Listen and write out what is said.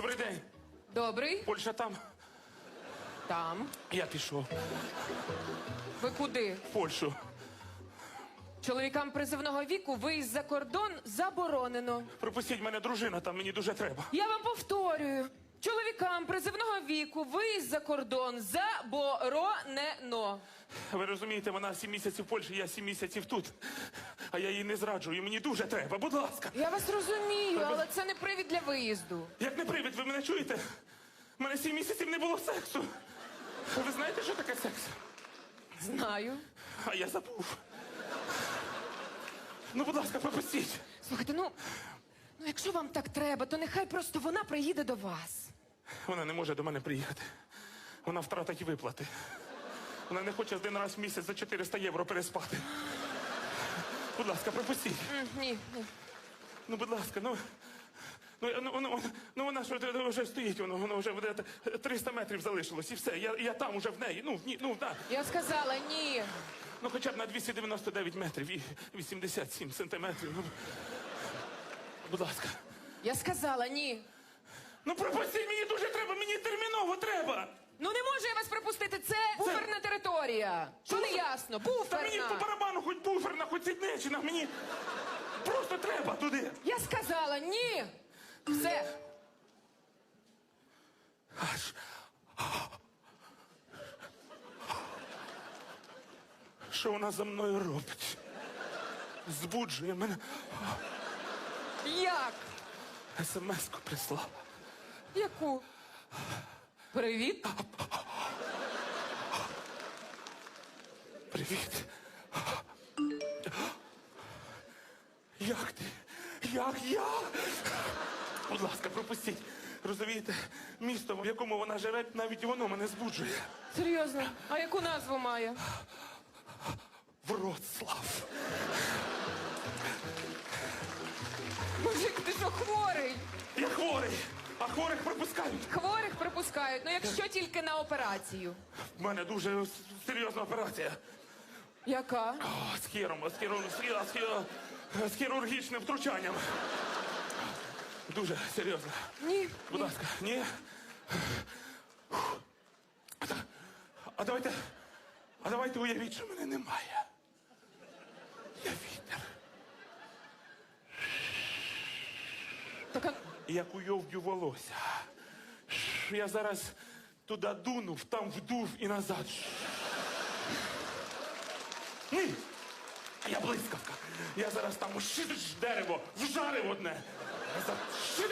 Добрий день. Добрий. Польща там. Там. Я пішов. Ви куди? В Польщу. Чоловікам призивного віку виїзд за кордон заборонено. Пропустіть мене дружина, там мені дуже треба. Я вам повторюю. Чоловікам призивного віку виїзд за кордон заборонено. Ви розумієте, вона сім місяців в Польщі, я сім місяців тут. А я її не зраджую, мені дуже треба. Будь ласка. Я вас розумію, але це не привід для виїзду. Як не привід, ви мене чуєте? У мене сім місяців не було сексу. Ви знаєте, що таке секс? Знаю. А я забув. Ну, будь ласка, пропустіть. Слухайте, ну, ну якщо вам так треба, то нехай просто вона приїде до вас. Вона не може до мене приїхати. Вона втратить виплати. Вона не хоче один раз в місяць за 400 євро переспати. Будь ласка, пропустіть. Ні, ні. Ну, будь ласка, ну. Ну, ну, ну, ну вона ж вже- вже стоїть, воно, воно вже буде 300 метрів залишилось і все. Я, я там уже в неї. Ну, ні, ну, да. Я сказала ні. ну хоча б на 299 метрів і 87 сантиметрів. Ну, будь ласка. Я сказала ні. Ну пропустіть, мені дуже треба, мені терміново треба. Ну не можу я вас пропустити. Це буферна територія. Що не ясно? Та мені по барабану хоч буферна, хоч мені просто треба туди. Я сказала ні. Все. Аж. Що вона за мною робить? Збуджує мене. Як? СМС-ку прислала. Яку? Привіт. Привіт. Як я? Будь ласка, пропустіть. Розумієте, місто, в якому вона живе, навіть воно мене збуджує. Серйозно? А яку назву має? Вроцлав. Мужик, ти що хворий? Я хворий, а хворих пропускають. Хворих припускають, ну якщо тільки на операцію. У мене дуже серйозна операція. Яка? О, з хіром, з хіром, з хіром, з хіром, з хірургічним втручанням. Дуже серйозно. Ні. Будь ласка, ні. А давайте. А давайте уявіть, що мене немає. Я вітер. Так, а- Як уйовдю волосся. Я зараз туди дунув, там вдув і назад. Ні. Я блискавка. Я зараз там шиш дерево, вжарив одне. Назад. Шиш.